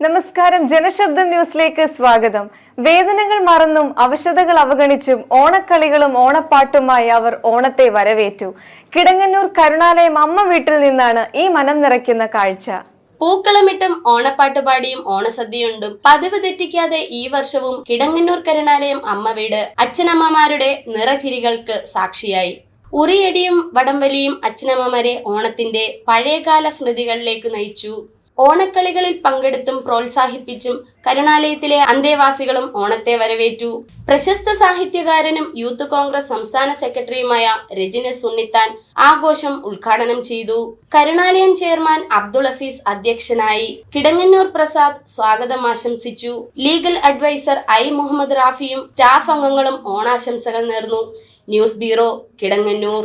നമസ്കാരം. ജനശബ്ദം ന്യൂസിലേക്ക് സ്വാഗതം. വേദനകൾ മറന്നും അവശതകൾ അവഗണിച്ചും ഓണക്കളികളും ഓണപ്പാട്ടുമായി അവർ ഓണത്തെ വരവേറ്റു. കിടങ്ങന്നൂർ കരുണാലയം അമ്മ വീട്ടിൽ നിന്നാണ് ഈ മനം നിറയ്ക്കുന്ന കാഴ്ച. പൂക്കളമിട്ടും ഓണപ്പാട്ടുപാടിയും ഓണസദ്യയുണ്ടും പതിവ് തെറ്റിക്കാതെ ഈ വർഷവും കിടങ്ങന്നൂർ കരുണാലയം അമ്മ വീട് അച്ഛനമ്മമാരുടെ നിറചിരികൾക്ക് സാക്ഷിയായി. ഉറിയടിയും വടംവലിയും അച്ഛനമ്മമാരെ ഓണത്തിന്റെ പഴയകാല സ്മൃതികളിലേക്ക് നയിച്ചു. ഓണക്കളികളിൽ പങ്കെടുത്തും പ്രോത്സാഹിപ്പിച്ചും കരുണാലയത്തിലെ അന്തേവാസികളും ഓണത്തെ വരവേറ്റു. പ്രശസ്ത സാഹിത്യകാരനും യൂത്ത് കോൺഗ്രസ് സംസ്ഥാന സെക്രട്ടറിയുമായ രജിന സുന്നിത്താൻ ആഘോഷം ഉദ്ഘാടനം ചെയ്തു. കരുണാലയം ചെയർമാൻ അബ്ദുൾ അസീസ് അധ്യക്ഷനായി കിടങ്ങന്നൂർ പ്രസാദ് സ്വാഗതം ആശംസിച്ചു. ലീഗൽ അഡ്വൈസർ ഐ മുഹമ്മദ് റാഫിയും സ്റ്റാഫ് അംഗങ്ങളും ഓണാശംസകൾ നേർന്നു. News bureau Kidangannoor.